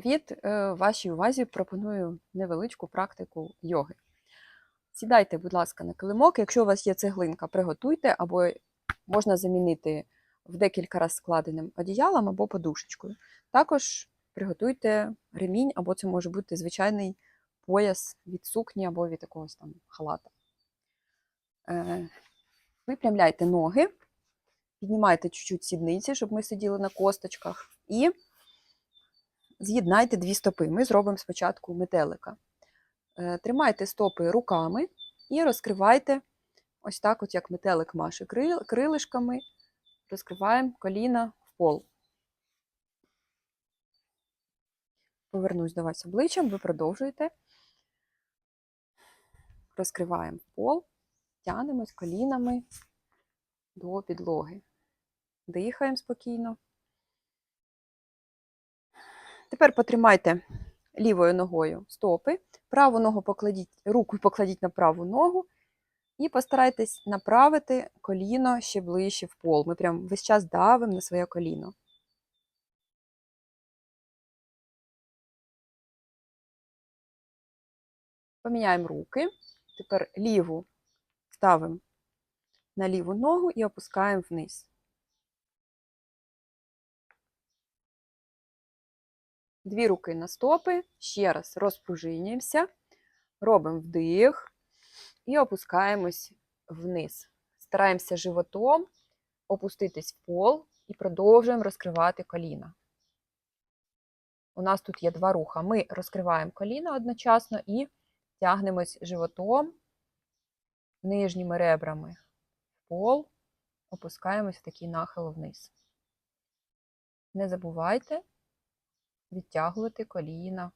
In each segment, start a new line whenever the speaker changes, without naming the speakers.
Привіт! Е, Вашій увазі пропоную невеличку практику йоги. Сідайте, будь ласка, на килимок. Якщо у вас є цеглинка, приготуйте, або можна замінити в декілька разів складеним одіялом або подушечкою. Також приготуйте ремінь, або це може бути звичайний пояс від сукні або від якогось там халата. Е, Випрямляйте ноги, піднімайте чуть-чуть сідниці, щоб ми сиділи на косточках. І з'єднайте дві стопи. Ми зробимо спочатку метелика. Е, Тримайте стопи руками і розкривайте ось так, от як метелик маше крилишками, розкриваємо коліна в пол. Повернусь до вас обличчям, ви продовжуєте. Розкриваємо пол, тянемось колінами до підлоги. Дихаємо спокійно. Тепер потримайте лівою ногою стопи, праву ногу покладіть, руку покладіть на праву ногу і постарайтесь направити коліно ще ближче в пол. Ми прям весь час давимо на своє коліно. Поміняємо руки. Тепер ліву ставимо на ліву ногу і опускаємо вниз. Дві руки на стопи. Ще раз розпружинюємося, робимо вдих і опускаємось вниз. Стараємося животом опуститись в пол і продовжуємо розкривати коліна. У нас тут є два руха. Ми розкриваємо коліна одночасно і тягнемось животом, нижніми ребрами в пол, опускаємось в такий нахил вниз. Не забувайте відтягувати коліна.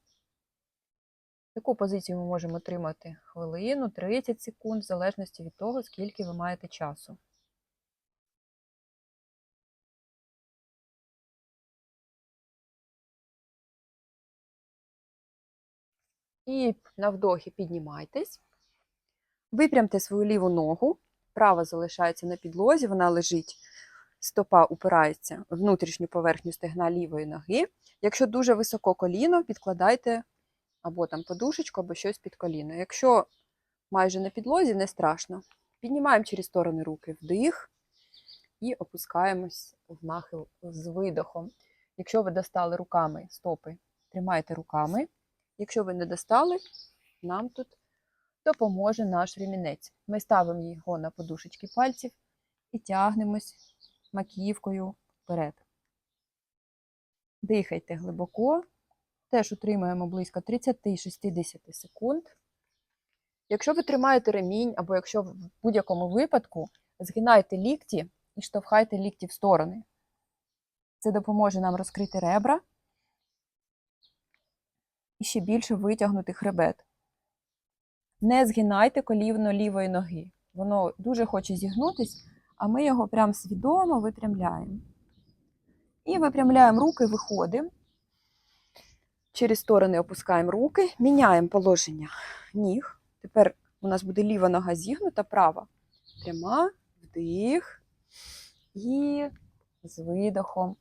Таку позицію ми можемо отримати хвилину, 30 секунд, в залежності від того, скільки ви маєте часу. І на вдохі піднімайтесь. Випрямте свою ліву ногу. Права залишається на підлозі, вона лежить, стопа упирається в внутрішню поверхню стегна лівої ноги. Якщо дуже високо коліно, підкладайте або там подушечку, або щось під коліно. Якщо майже на підлозі, не страшно. Піднімаємо через сторони руки вдих і опускаємось в нахил з видохом. Якщо ви достали руками стопи, тримайте руками. Якщо ви не достали, нам тут допоможе наш ремінець. Ми ставимо його на подушечки пальців і тягнемось маківкою вперед. Дихайте глибоко, теж утримуємо близько 30-60 секунд. Якщо ви тримаєте ремінь, або якщо в будь-якому випадку згинайте лікті і штовхайте лікті в сторони. Це допоможе нам розкрити ребра і ще більше витягнути хребет. Не згинайте коліно лівої ноги. Воно дуже хоче зігнутись, а ми його прям свідомо випрямляємо. І випрямляємо руки, виходимо. Через сторони опускаємо руки, міняємо положення ніг. Тепер у нас буде ліва нога зігнута, права. Пряма, вдих. І з видохом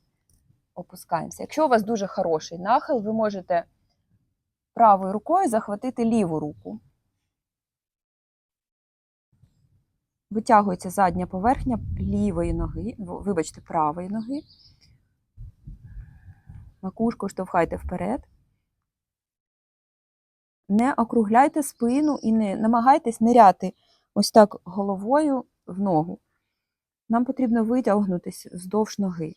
опускаємося. Якщо у вас дуже хороший нахил, ви можете правою рукою захватити ліву руку. Витягується задня поверхня лівої ноги, вибачте, правої ноги. Макушку штовхайте вперед. Не округляйте спину і не намагайтесь ниряти ось так головою в ногу. Нам потрібно витягнутися вздовж ноги.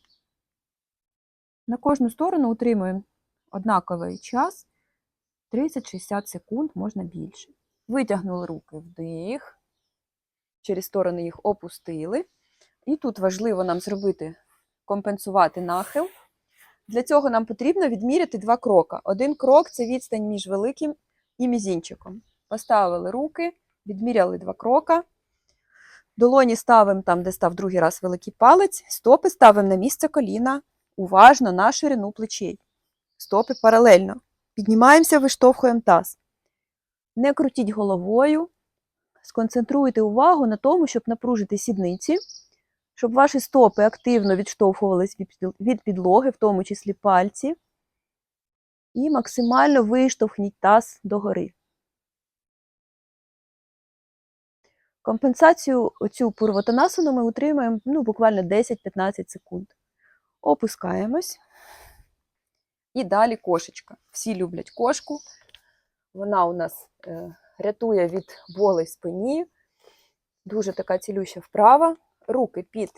На кожну сторону утримуємо однаковий час 30-60 секунд, можна більше. Витягнули руки вдих, через сторони їх опустили. І тут важливо нам зробити, компенсувати нахил. Для цього нам потрібно відміряти два кроки. Один крок це відстань між великим і мізінчиком. Поставили руки, відміряли два кроки. Долоні ставимо там, де став другий раз великий палець, стопи ставимо на місце коліна, уважно на ширину плечей. Стопи паралельно. Піднімаємося, виштовхуємо таз. Не крутіть головою, сконцентруйте увагу на тому, щоб напружити сідниці, щоб ваші стопи активно відштовхувались від підлоги, в тому числі пальці. І максимально виштовхніть таз догори. Компенсацію цю пурвотанасану ми утримуємо ну, буквально 10-15 секунд. Опускаємось. І далі кошечка. Всі люблять кошку. Вона у нас е, рятує від болей спині. Дуже така цілюща вправа. Руки під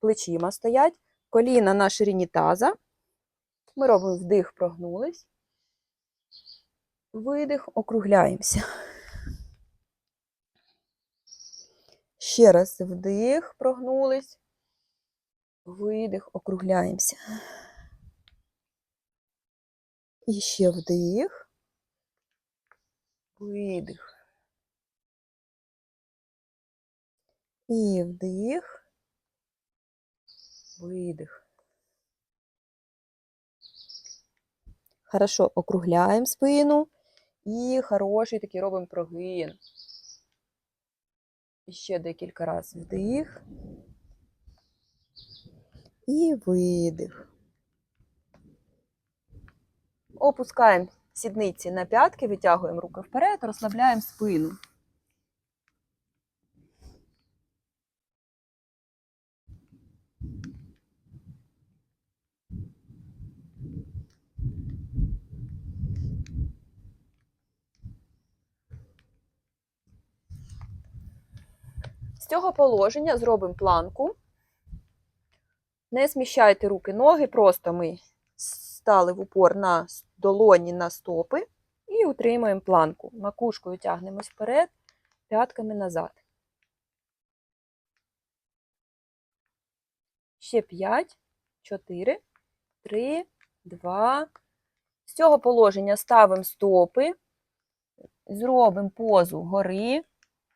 плечима стоять, коліна на ширині таза. Ми робимо вдих, прогнулись. Видих, округляємося. Ще раз вдих, прогнулись. Видих, округляємося. І ще вдих. Видих. І вдих. Видих. Хорошо, округляємо спину. І хороший такий робимо прогин. І ще декілька разів вдих. І видих. Опускаємо сідниці на п'ятки, витягуємо руки вперед, розслабляємо спину. З цього положення зробимо планку. Не зміщайте руки, ноги, просто ми стали в упор на долоні на стопи і утримуємо планку. Макушкою тягнемось вперед, п'ятками назад. Ще 5, 4, 3, 2. З цього положення ставимо стопи, зробимо позу гори,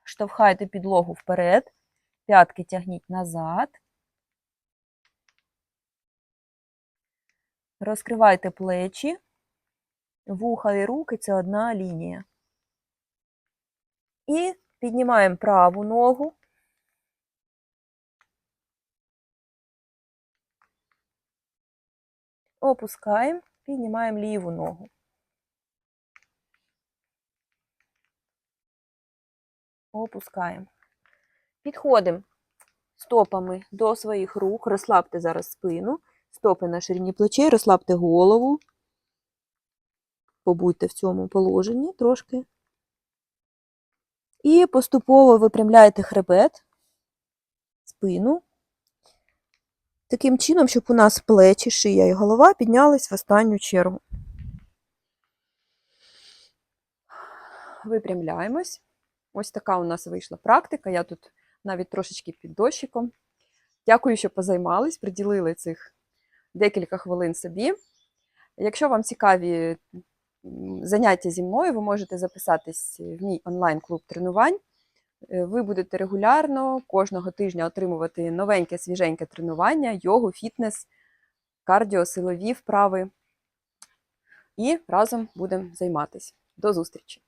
штовхайте підлогу вперед, п'ятки тягніть назад. Розкривайте плечі, вуха і руки це одна лінія. І піднімаємо праву ногу. Опускаємо, піднімаємо ліву ногу. Опускаємо. Підходимо стопами до своїх рук, розслабте зараз спину. Стопи на ширині плечей, розслабте голову. Побудьте в цьому положенні трошки. І поступово випрямляєте хребет, спину. Таким чином, щоб у нас плечі, шия і голова піднялись в останню чергу. Випрямляємось. Ось така у нас вийшла практика. Я тут навіть трошечки під дощиком. Дякую, що позаймались, приділили цих декілька хвилин собі. Якщо вам цікаві заняття зі мною, ви можете записатись в мій онлайн-клуб тренувань. Е, Ви будете регулярно кожного тижня отримувати новеньке, свіженьке тренування, йогу, фітнес, кардіо, силові вправи. І разом будемо займатися. До зустрічі!